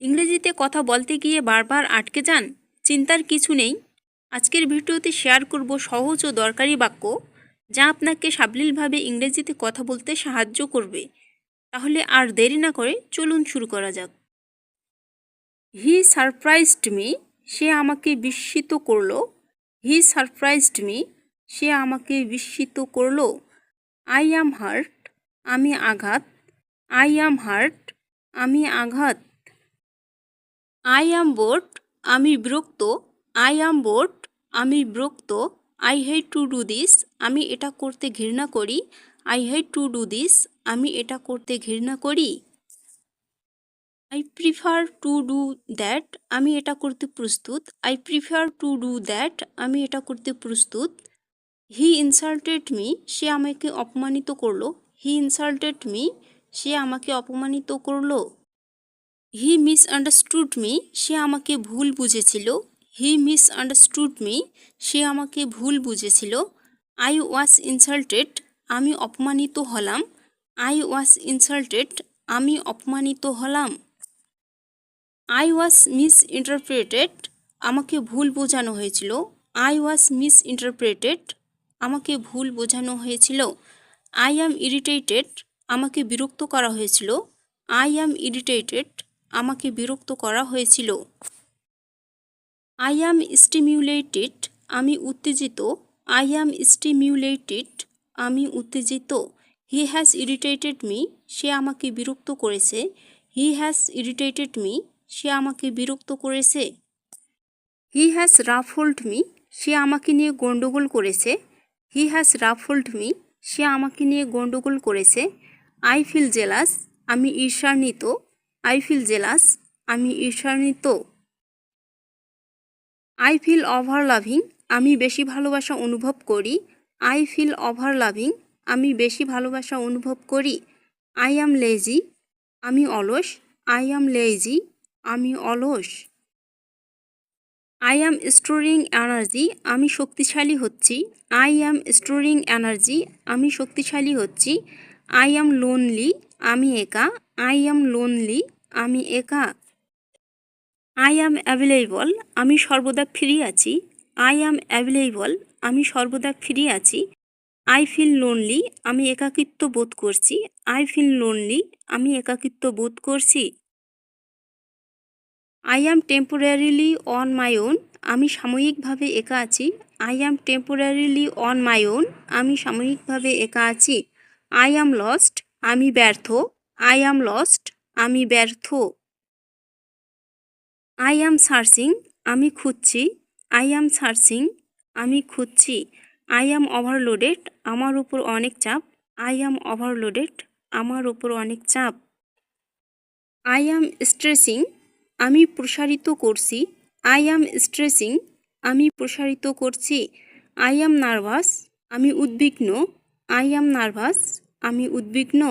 ইংরেজিতে কথা বলতে গিয়ে বারবার আটকে যান? চিন্তার কিছু নেই। আজকের ভিডিওতে শেয়ার করব সহজ ও দরকারি বাক্য, যা আপনাকে সাবলীলভাবে ইংরেজিতে কথা বলতে সাহায্য করবে। তাহলে আর দেরি না করে চলুন শুরু করা যাক। হি সারপ্রাইজড মি, সে আমাকে বিস্মিত করল। হি সারপ্রাইজড মি, সে আমাকে বিস্মিত করল। আই অ্যাম হার্ট, আমি আঘাত। আই অ্যাম হার্ট, আমি আঘাত। আই অ্যাম বোর্ড আমি বিরক্ত আই অ্যাম বোর্ড আমি বিরক্ত I hate to do this আমি এটা করতে ঘৃণা করি I hate to do this আমি এটা করতে ঘৃণা করি। I prefer to do that আমি এটা করতে প্রস্তুত I prefer to do that আমি এটা করতে প্রস্তুত। হি ইনসাল্টেড মি সে আমাকে অপমানিত করল। হি ইনসাল্টেড মি সে আমাকে অপমানিত করল। হি মিস আন্ডারস্টুড মি সে আমাকে ভুল বুঝেছিল। হি মিস আন্ডারস্টুড মি সে আমাকে ভুল বুঝেছিল। আই ওয়াজ ইনসাল্টেড আমি অপমানিত হলাম। আই ওয়াজ ইনসাল্টেড আমি অপমানিত হলাম। আই ওয়াজ মিস ইন্টারপ্রেটেড আমাকে ভুল বোঝানো হয়েছিল। আই ওয়াজ মিস ইন্টারপ্রেটেড আমাকে ভুল বোঝানো হয়েছিল। আই অ্যাম ইরিটেটেড আমাকে বিরক্ত করা হয়েছিল। আই অ্যাম ইরিটেটেড আমাকে বিরক্ত করা হয়েছিল। আই অ্যাম স্টিমিউলেটেড আমি উত্তেজিত। আই অ্যাম স্টিমিউলেটেড আমি উত্তেজিত। হি হ্যাজ ইরিটেটেড মি সে আমাকে বিরক্ত করেছে। হি হ্যাজ ইরিটেটেড মি সে আমাকে বিরক্ত করেছে। হি হ্যাজ রাফল্ড মি সে আমাকে নিয়ে গণ্ডগোল করেছে। হি হ্যাজ রাফল্ড মি সে আমাকে নিয়ে গণ্ডগোল করেছে। আই ফিল জেলাস আমি ঈর্ষান্বিত। আই ফিল জেলাস, আমি ঈর্ষান্বিত। আই ফিল ওভার লাভিং আমি বেশি ভালোবাসা অনুভব করি। আই ফিল ওভার লাভিং আমি বেশি ভালোবাসা অনুভব করি। আই অ্যাম লেজি, আমি অলস। আই অ্যাম লেজি, আমি অলস। আই অ্যাম স্টোরিং এনার্জি, আমি শক্তিশালী হচ্ছি। আই অ্যাম স্টোরিং এনার্জি, আমি শক্তিশালী হচ্ছি। আই অ্যাম লোনলি, আমি একা। আই অ্যাম লোনলি আমি একা। আই অ্যাম অ্যাভেলেবল আমি সর্বদা ফ্রি আছি। আই অ্যাম অ্যাভেলেবল আমি সর্বদা ফ্রি আছি। আই ফিল লোনলি আমি একাকিত্ব বোধ করছি। আই ফিল লোনলি আমি একাকিত্ব বোধ করছি। I am temporarily on my own আমি সাময়িকভাবে একা আছি। I am temporarily on my own আমি সাময়িকভাবে একা আছি। আই অ্যাম লস্ট আমি ব্যর্থ। আই অ্যাম লস্ট আমি ব্যর্থ। আই অ্যাম সার্চিং আমি খুঁজছি। আই অ্যাম সার্চিং আমি খুঁজছি। আই অ্যাম ওভারলোডেড আমার উপর অনেক চাপ। আই অ্যাম ওভারলোডেড আমার উপর অনেক চাপ। আই অ্যাম স্ট্রেসিং আমি প্রসারিত করছি। আই অ্যাম স্ট্রেসিং আমি প্রসারিত করছি। আই অ্যাম নার্ভাস আমি উদ্বিগ্ন। আই অ্যাম নার্ভাস আমি উদ্বিগ্ন।